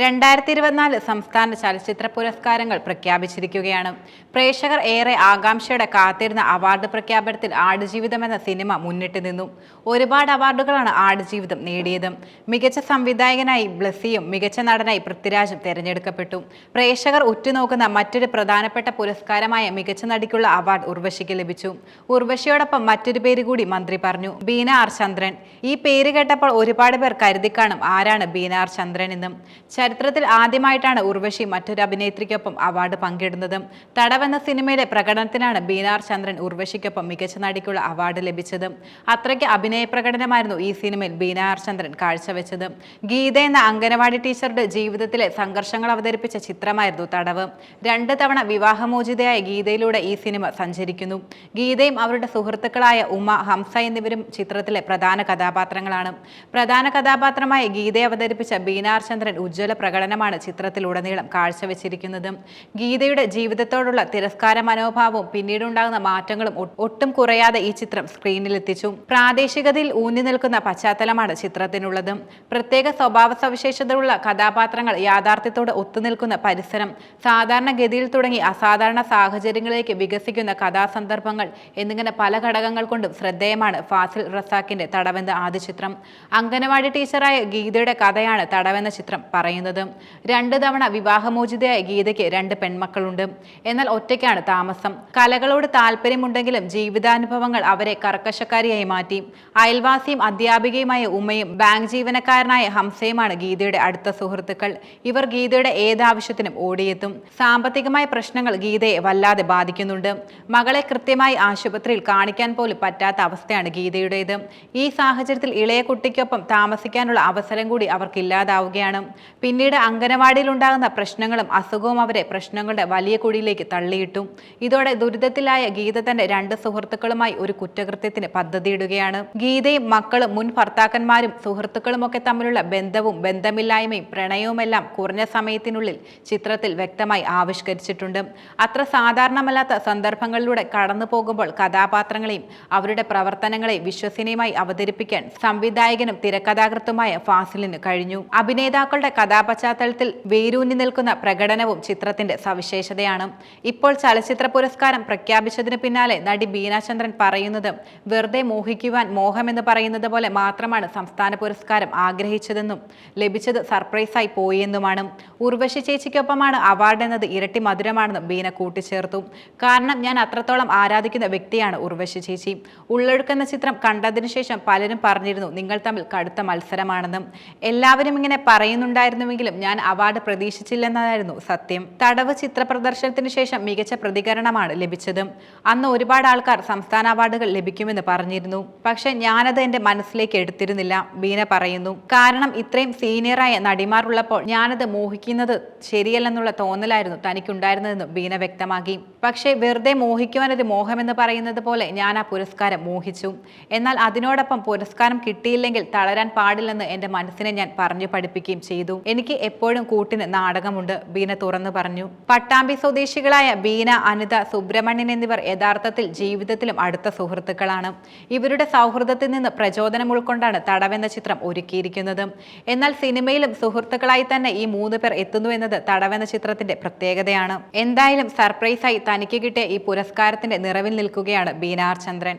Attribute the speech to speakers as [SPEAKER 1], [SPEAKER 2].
[SPEAKER 1] രണ്ടായിരത്തി ഇരുപത്തിനാല് സംസ്ഥാന ചലച്ചിത്ര പുരസ്കാരങ്ങൾ പ്രഖ്യാപിച്ചിരിക്കുകയാണ്. പ്രേക്ഷകർ ഏറെ ആകാംക്ഷയോടെ കാത്തിരുന്ന അവാർഡ് പ്രഖ്യാപനത്തിൽ ആടുജീവിതം എന്ന സിനിമ മുന്നിട്ട് നിന്നു. ഒരുപാട് അവാർഡുകളാണ് ആടുജീവിതം നേടിയത്. മികച്ച സംവിധായകനായി ബ്ലസ്സിയും മികച്ച നടനായി പൃഥ്വിരാജും തെരഞ്ഞെടുക്കപ്പെട്ടു. പ്രേക്ഷകർ ഉറ്റുനോക്കുന്ന മറ്റൊരു പ്രധാനപ്പെട്ട പുരസ്കാരമായ മികച്ച നടിക്കുള്ള അവാർഡ് ഉർവശിക്ക് ലഭിച്ചു. ഉർവശിയോടൊപ്പം മറ്റൊരു പേര് കൂടി മന്ത്രി പറഞ്ഞു ബീന ആർ ചന്ദ്രൻ. ഈ പേര് കേട്ടപ്പോൾ ഒരുപാട് പേർ കരുതി കാണും ആരാണ് ബീന ആർ ചന്ദ്രൻ എന്നും. ചരിത്രത്തിൽ ആദ്യമായിട്ടാണ് ഉർവശി മറ്റൊരു അഭിനേത്രിക്കൊപ്പം അവാർഡ് പങ്കിടുന്നത്. തടവെന്ന സിനിമയിലെ പ്രകടനത്തിനാണ് ബീനാർ ചന്ദ്രൻ ഉർവശിക്കൊപ്പം മികച്ച നടിക്കുള്ള അവാർഡ് ലഭിച്ചത്. അത്രയ്ക്ക് അഭിനയ പ്രകടനമായിരുന്നു ഈ സിനിമയിൽ ബീനാർ ചന്ദ്രൻ കാഴ്ചവെച്ചത്. ഗീത എന്ന അംഗനവാടി ടീച്ചറുടെ ജീവിതത്തിലെ സംഘർഷങ്ങൾ അവതരിപ്പിച്ച ചിത്രമായിരുന്നു തടവ്. രണ്ട് തവണ വിവാഹമോചിതയായ ഗീതയിലൂടെ ഈ സിനിമ സഞ്ചരിക്കുന്നു. ഗീതയും അവരുടെ സുഹൃത്തുക്കളായ ഉമ ഹംസ എന്നിവരും ചിത്രത്തിലെ പ്രധാന കഥാപാത്രങ്ങളാണ്. പ്രധാന കഥാപാത്രമായ ഗീതയെ അവതരിപ്പിച്ച ബീനാർ ചന്ദ്രൻ ഉജ്ജ്വല പ്രകടനമാണ് ചിത്രത്തിലുടനീളം കാഴ്ചവെച്ചിരിക്കുന്നത്. ഗീതയുടെ ജീവിതത്തോടുള്ള തിരസ്കാര മനോഭാവവും പിന്നീടുണ്ടാകുന്ന മാറ്റങ്ങളും ഒട്ടും കുറയാതെ ഈ ചിത്രം സ്ക്രീനിലെത്തിച്ചു. പ്രാദേശികതയിൽ ഊന്നി നിൽക്കുന്ന പശ്ചാത്തലമാണ് ചിത്രത്തിനുള്ളത്. പ്രത്യേക സ്വഭാവ സവിശേഷതയുള്ള കഥാപാത്രങ്ങൾ യാഥാർത്ഥ്യത്തോട് ഒത്തുനിൽക്കുന്ന പരിസരം സാധാരണഗതിയിൽ തുടങ്ങി അസാധാരണ സാഹചര്യങ്ങളിലേക്ക് വികസിക്കുന്ന കഥാസന്ദർഭങ്ങൾ എന്നിങ്ങനെ പല ഘടകങ്ങൾ കൊണ്ടും ശ്രദ്ധേയമാണ് ഫാസിൽ റസാക്കിന്റെ തടവെന്ന ആദ്യ ചിത്രം. അംഗനവാടി ടീച്ചറായ ഗീതയുടെ കഥയാണ് തടവെന്ന ചിത്രം പറയുന്നത്. രണ്ട് തവണ വിവാഹമോചിതയായ ഗീതയ്ക്ക് രണ്ട് പെൺമക്കളുണ്ട്. എന്നാൽ ഒറ്റയ്ക്കാണ് താമസം. കലകളോട് താല്പര്യമുണ്ടെങ്കിലും ജീവിതാനുഭവങ്ങൾ അവരെ കർക്കശക്കാരിയായി മാറ്റി. അയൽവാസിയും അധ്യാപികയുമായ ഉമ്മയും ബാങ്ക് ജീവനക്കാരനായ ഹംസയുമാണ് ഗീതയുടെ അടുത്ത സുഹൃത്തുക്കൾ. ഇവർ ഗീതയുടെ ഏതാവശ്യത്തിനും ഓടിയെത്തും. സാമ്പത്തികമായ പ്രശ്നങ്ങൾ ഗീതയെ വല്ലാതെ ബാധിക്കുന്നുണ്ട്. മകളെ കൃത്യമായി ആശുപത്രിയിൽ കാണിക്കാൻ പോലും പറ്റാത്ത അവസ്ഥയാണ് ഗീതയുടേത്. ഈ സാഹചര്യത്തിൽ ഇളയ കുട്ടിക്കൊപ്പം താമസിക്കാനുള്ള അവസരം കൂടി അവർക്കില്ലാതാവുകയാണ്. പിന്നീട് അംഗനവാടിയിൽ ഉണ്ടാകുന്ന പ്രശ്നങ്ങളും അസുഖവും അവരെ പ്രശ്നങ്ങളുടെ വലിയ കുഴിയിലേക്ക് തള്ളിയിട്ടു. ഇതോടെ ദുരിതത്തിലായ ഗീത തന്റെ രണ്ട് സുഹൃത്തുക്കളുമായി ഒരു കുറ്റകൃത്യത്തിന് പദ്ധതിയിടുകയാണ്. ഗീതയും മക്കളും മുൻ ഭർത്താക്കന്മാരും സുഹൃത്തുക്കളുമൊക്കെ തമ്മിലുള്ള ബന്ധവും ബന്ധമില്ലായ്മയും പ്രണയവുമെല്ലാം കുറഞ്ഞ സമയത്തിനുള്ളിൽ ചിത്രത്തിൽ വ്യക്തമായി ആവിഷ്കരിച്ചിട്ടുണ്ട്. അത്ര സാധാരണമല്ലാത്ത സന്ദർഭങ്ങളിലൂടെ കടന്നു പോകുമ്പോൾ കഥാപാത്രങ്ങളെയും അവരുടെ പ്രവർത്തനങ്ങളെയും വിശ്വസനീയമായി അവതരിപ്പിക്കാൻ സംവിധായകനും തിരക്കഥാകൃത്തുമായ ഫാസിലിന് കഴിഞ്ഞു. അഭിനേതാക്കളുടെ കഥാപശ്ചാത്തലത്തിൽ വേരൂന്നി നിൽക്കുന്ന പ്രകടനവും ചിത്രത്തിന്റെ സവിശേഷതയാണ്. ഇപ്പോൾ ചലച്ചിത്ര പുരസ്കാരം പ്രഖ്യാപിച്ചതിന് പിന്നാലെ നടി ബീനാചന്ദ്രൻ പറയുന്നത് വെറുതെ മോഹിക്കുവാൻ മോഹമെന്ന് പറയുന്നത് പോലെ മാത്രമാണ് സംസ്ഥാന പുരസ്കാരം ആഗ്രഹിച്ചതെന്നും ലഭിച്ചത് സർപ്രൈസായി പോയെന്നുമാണ്. ഉർവശി ചേച്ചിക്കൊപ്പമാണ് അവാർഡ് എന്നത് ഇരട്ടി മധുരമാണെന്നും ബീന കൂട്ടിച്ചേർത്തു. കാരണം ഞാൻ അത്രത്തോളം ആരാധിക്കുന്ന വ്യക്തിയാണ് ഉർവശി ചേച്ചി. ഉള്ളൊഴുക്കുന്ന ചിത്രം കണ്ടതിനു ശേഷം പലരും പറഞ്ഞിരുന്നു നിങ്ങൾ തമ്മിൽ കടുത്ത മത്സരമാണെന്നും. എല്ലാവരും ഇങ്ങനെ പറയുന്നുണ്ടായിരുന്നുവെങ്കിലും ഞാൻ അവാർഡ് പ്രതീക്ഷിച്ചില്ലെന്നതായിരുന്നു സത്യം. തടവ് ചിത്ര പ്രദർശനത്തിന് ശേഷം മികച്ച പ്രതികരണമാണ് ലഭിച്ചതും. അന്ന് ഒരുപാട് ആൾക്കാർ സംസ്ഥാന അവാർഡുകൾ ലഭിക്കുമെന്ന് പറഞ്ഞിരുന്നു. പക്ഷെ ഞാനത് എന്റെ മനസ്സിലേക്ക് എടുത്തിരുന്നില്ല ബീന പറയുന്നു. കാരണം ഇത്രയും സീനിയറായ നടിമാരുള്ളപ്പോൾ ഞാനത് മോഹിക്കുന്നത് ശരിയല്ലെന്നുള്ള തോന്നലായിരുന്നു തനിക്കുണ്ടായിരുന്നതെന്ന് ബീന വ്യക്തമാക്കി. പക്ഷേ വെറുതെ മോഹിക്കുവാൻ ഒരു മോഹമെന്ന് പറയുന്നത് പോലെ ഞാൻ ആ പുരസ്കാരം മോഹിച്ചു. എന്നാൽ അതിനോടൊപ്പം പുരസ്കാരം കിട്ടിയില്ലെങ്കിൽ തളരാൻ പാടില്ലെന്ന് എന്റെ മനസ്സിനെ ഞാൻ പറഞ്ഞു പഠിപ്പിക്കുകയും ചെയ്തു. എനിക്ക് എപ്പോഴും കൂട്ടിന് നാടകമുണ്ട് ബീന തുറന്നു പറഞ്ഞു. പട്ടാമ്പി സ്വദേശികളായ ബീന അനിത സുബ്രഹ്മണ്യൻ എന്നിവർ യഥാർത്ഥത്തിൽ ജീവിതത്തിലും അടുത്ത സുഹൃത്തുക്കളാണ്. ഇവരുടെ സൗഹൃദത്തിൽ നിന്ന് പ്രചോദനം ഉൾക്കൊണ്ടാണ് തടവെന്ന ചിത്രം ഒരുക്കിയിരിക്കുന്നത്. എന്നാൽ സിനിമയിലും സുഹൃത്തുക്കളായി തന്നെ ഈ മൂന്ന് പേർ എത്തുന്നു എന്നത് തടവെന്ന ചിത്രത്തിന്റെ പ്രത്യേകതയാണ്. എന്തായാലും സർപ്രൈസായി തനിക്ക് കിട്ടിയ ഈ പുരസ്കാരത്തിന്റെ നിറവിൽ നിൽക്കുകയാണ് ബീനാർ ചന്ദ്രൻ